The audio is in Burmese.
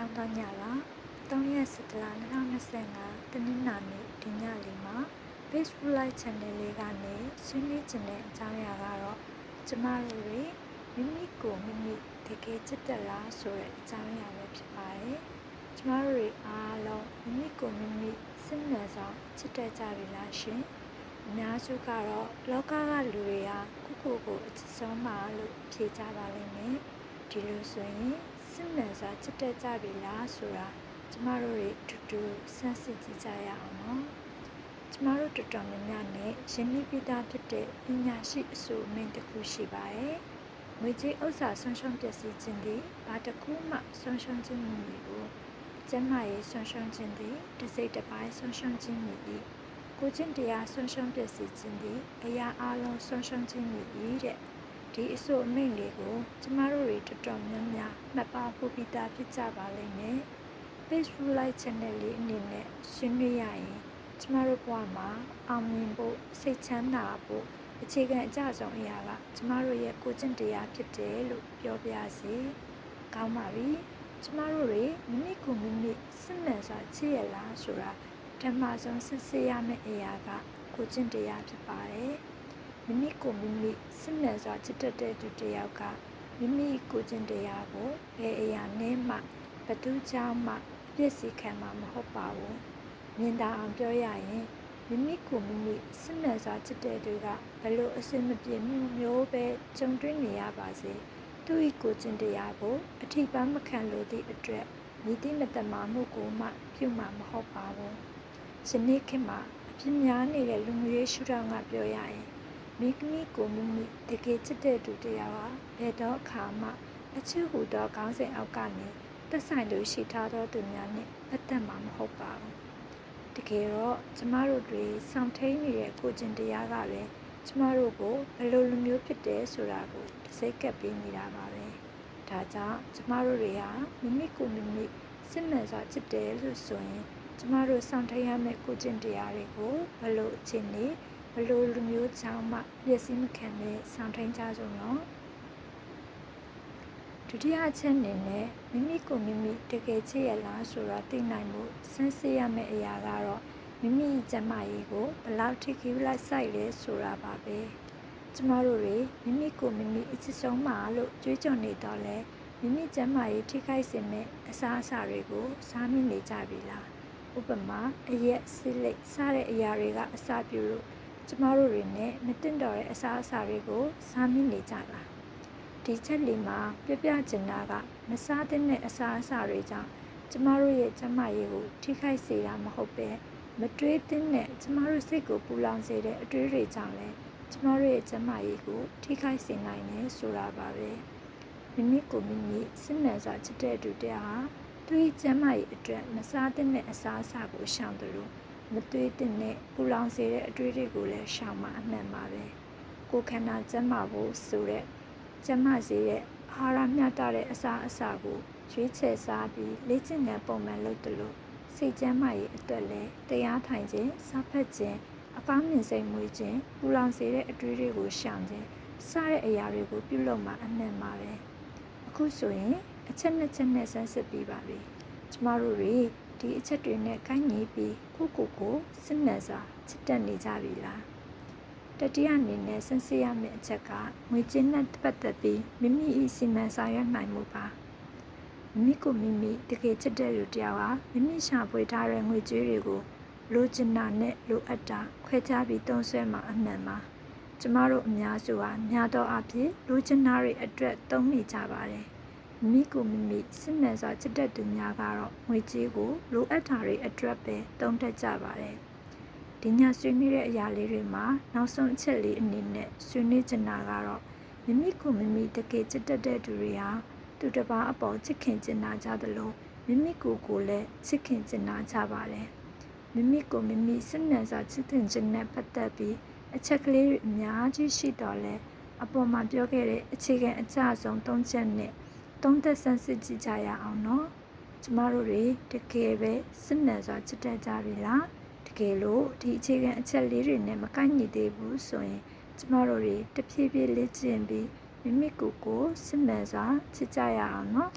ကောင်းသောညပါ3ရက်17လ2025တနင်္လာနေ့ဒီညလေးမှာ Facebook Live Channel လေးကနေဆွေးနွေးခြင်းတဲ့အကြောင်းအရာကတော့ကျမတို့တွေမိမိကိုမိမိတကယ်ချစ်တယ်လားဆိုတဲ့အကြောင်းအရာပဲဖြစ်ပါတယ်ကျမတို့တွေအားလုံးမိမိကိုမိမိစစ်မှန်စွာချစ်တတ်ကြပြီလားရှင်အများစုကတော့လောကကလူတွေကကိုယ့်ကိုယ်ကိုအချစ်ဆုံးပါလို့ဖြေကြပါလိမ့်မယ်ဒီလိုဆိုရင် စစ်မှန်စွာချစ်တတ်ကြပြီလားဆိုတာကျမတို့တွေတူတူစမ်းစစ်ကြည့်ကြရအောင်နော်ကျမတို့တော်တော်များများနဲ့ရင်းနှီးပြီးသားဖြစ်တဲ့ပညာရှိအဆိုအမိန့်တစ်ခုရှိပါတယ်ငွေကြေးဥစ္စာဆုံးရှုံးပျက်စီးခြင်းသည်ဘာတစ်ခုမှဆုံးရှုံးခြင်းမည်ဘူးကျမရဲ့ဆုံးရှုံးခြင်းသည်တစ်စိတ်တစ်ပိုင်းဆုံးရှုံးခြင်းမည်၏ကိုချင်းတရားဆုံးရှုံးပျက်စီးခြင်းသည်အရာအလုံးဆုံးရှုံးခြင်းမည်၏တဲ့ ဒီအဆိုအမိန့်လေးကိုကျမတို့တွေတော်တော်များများမှတ်သားဖို့ပြီးသားဖြစ်ကြပါလိမ့်မယ် Facebook Live Channel လေးအနေနဲ့ရှင်းပြရရင်ကျမတို့ဘဝမှာအောင်မြင်ဖို့စိတ်ချမ်းသာဖို့အခြေခံအကျဆုံးအရာကကျမတို့ရဲ့ကိုယ်ကျင့်တရားဖြစ်တယ်လို့ပြောပြစီ။ကောင်းပါပြီ။ကျမတို့တွေမိမိကိုယ်မိမိစစ်မှန်စွာချစ်ရလားဆိုတာဓမ္မဆုံးစစ်ဆေးရမယ့်အရာကကိုယ်ကျင့်တရားဖြစ်ပါတယ်။ မိမိကိုယ်မိမိစစ်မှန်စွာချစ်တတ်တဲ့သူတစ်ယောက်ကမိမိကိုယ်ကျင့်တရားကိုဘယ်အရာနဲ့မှဘသူကြောင့်မှပြည့်စည်ခံမှာမဟုတ်ပါဘူးမြင်သာအောင်ပြောရရင်မိမိကိုမိမိစစ်မှန်စွာချစ်တဲ့သူကဘလို့အစင်မပြေမှုမျိုးပဲကြုံတွေ့နေရပါစေသူ၏ကိုကျင့်တရားကိုအထိပန်းမခံလို့သည့်အတွက်မြည်သည့်မတမာမှုကိုမှပြုမှာမဟုတ်ပါဘူးယနေ့ခေတ်မှာအပြင်းများနေတဲ့လူမျိုးရေးရှုထောင့်ကပြောရရင် မိမိကိုမိမိတကယ်ချစ်တဲ့သူတရားဟာဘယ်တော့အခါမှအချစ်ဟူသောခေါင်းစဉ်အောက်ကနေသက်ဆိုင်သူရှိထားသောသူများနဲ့ပတ်သက်မှာမဟုတ်ပါဘူးတကယ်တော့ကျမတို့တွေစောင့်ထိန်နေတဲ့ကိုကျင်တရားကလည်းကျမတို့ကိုဘယ်လိုလူမျိုးဖြစ်တယ်ဆိုတာကိုတစ်စိတ်ကပ်ပေးနေတာပါပဲဒါကြောင့်ကျမတို့တွေဟာမိမိကိုမိမိစစ်မှန်စွာချစ်တယ်လို့ဆိုရင်ကျမတို့စောင့်ထိန်ရမယ့်ကိုကျင်တရားတွေကိုဘယ်လိုအခြေအနေဘယ် လိုလူမျိုးကြောင့်မှပြည့်စည်မခံနဲ့စောင့်ထိန်ကြကြတော့ဒုတိယအချက်အနေနဲ့မိမိကိုမိမိတကယ်ချစ်ရလားဆိုတာသိနိုင်မှုစမ်းစစ်ရမယ့်အရာကတော့မိမိကျမကြီးကိုဘယ်လောက်ထိခိလိုက်ဆိုင်လဲဆိုတာပါပဲကျမတို့တွေမိမိကိုမိမိအချစ်ဆုံးမှာလို့ကြွေးကြော်နေတော့လဲမိမိကျမကြီးထိခိုက်စေမဲ့အစားအစာတွေကိုစားမိနေကြပြီလားဥပမာအရက်စစ်လိတ်စားတဲ့အရာတွေကအစာပြုလို့ ကျမတို့တွေနဲ့မတင်တော်တဲ့အစားအစာတွေကိုစားမိနေကြလားဒီချက်လေးမှာပြပြချင်တာကမစားတဲ့အစားအစာတွေကြောင့်ကျမတို့ရဲ့ကျမရေးကိုထိခိုက်စေတာမဟုတ်ပဲမတွေးတဲ့ကျမတို့စိတ်ကိုပူလောင်စေတဲ့အတွေးတွေကြောင့်လည်းကျမတို့ရဲ့ကျမရေးကိုထိခိုက်စေနိုင်တယ်ဆိုတာပါပဲမိမိကိုမိမိစစ်မှန်စွာချစ်တဲ့သူတရားဟာသူ့ကျမရေးအတွက်မစားတဲ့အစားအစာကိုရှောင်တယ်လို့ မတွေးတဲ့ပူလောင်စေတဲ့အတွေးတွေကိုလည်းရှောင်မှအမှန်ပါပဲကိုခန္ဓာကျန်းမာဖို့ဆိုတဲ့ကျမစီရဲ့အာဟာရမျှတတဲ့အစာအစာကိုရွေးချယ်စားပြီးလေ့ကျင့်ခန်းပုံမှန်လုပ်တယ်လို့စိတ်ကျန်းမာရေးအတွက်လည်းတရားထိုင်ခြင်းစားဖက်ခြင်းအကောင်းမြင်စိတ်မွေးခြင်းပူလောင်စေတဲ့အတွေးတွေကိုရှောင်ခြင်းစတဲ့အရာတွေကိုပြုလုပ်မှအနှံ့ပါပဲအခုဆိုရင်အချက်နှစ်ချက်နဲ့ဆန်းစစ်ပြီးပါပြီကျမတို့တွေ ဒီအချက်တွေနဲ့ကိုင်းညီပြီးကိုကိုကိုစစ်မှန်စွာချစ်တက်နေကြပြီလားတတိယအနေနဲ့ဆန်းစစ်ရမယ့်အချက်ကငွေကြေးနဲ့ပတ်သက်ပြီးမိမိ၏စီမံဆောင်ရွက်နိုင်မှုပါမိမိကိုမိမိတကယ်ချစ်တဲ့လူတယောက်ဟာမိမိရှာဖွေထားတဲ့ငွေကြေးတွေကိုလိုချင်တာနဲ့လိုအပ်တာခွဲခြားပြီးသုံးစွဲမှာအမှန်ပါကျမတို့အများစုဟာများသောအားဖြင့်လိုချင်တာတွေအတွက်သုံးနေကြပါတယ် မိမိကိုမိမိစစ်မှန်စွာချစ်တဲ့သူများကတော့ငွေကြေးကိုလိုအပ်တာတွေအတွက်ပဲသုံးတတ်ကြပါတယ်ဒီညဆွေးနွေးတဲ့အရာလေးတွေမှာနောက်ဆုံးအချက်လေးအနေနဲ့ဆွေးနွေးချင်တာကတော့မိမိကိုမိမိတကယ်ချစ်တတ်တဲ့သူတွေဟာသူတစ်ပါးအပေါ်ချစ်ခင်ကျင်နာကြသလိုမိမိကိုယ်ကိုလည်းချစ်ခင်ကျင်နာကြပါတယ်မိမိကိုမိမိစစ်နှံစွာချစ်ခင်ခြင်းနဲ့ပတ်သက်ပြီးအချက်ကလေးတွေအများကြီးရှိတော့လဲအပေါ်မှာပြောခဲ့တဲ့အခြေခံအကျဆုံး၃ချက်နဲ့ သုံးသက်ဆန်းစစ်ကြည့်ကြရအောင်နော်ကျမတို့တွေတကယ်ပဲစစ်နှံစွာချစ်တတ်ကြပြီလားတကယ်လို့ဒီအခြေခံအချက်လေးတွေနဲ့မကိုက်ညီသေးဘူးဆိုရင်ကျမတို့တွေတဖြည်းဖြည်းလေ့ကျင့်ပြီးမိမိကိုယ်ကိုစစ်မှန်စွာချစ်ကြရအောင်နော်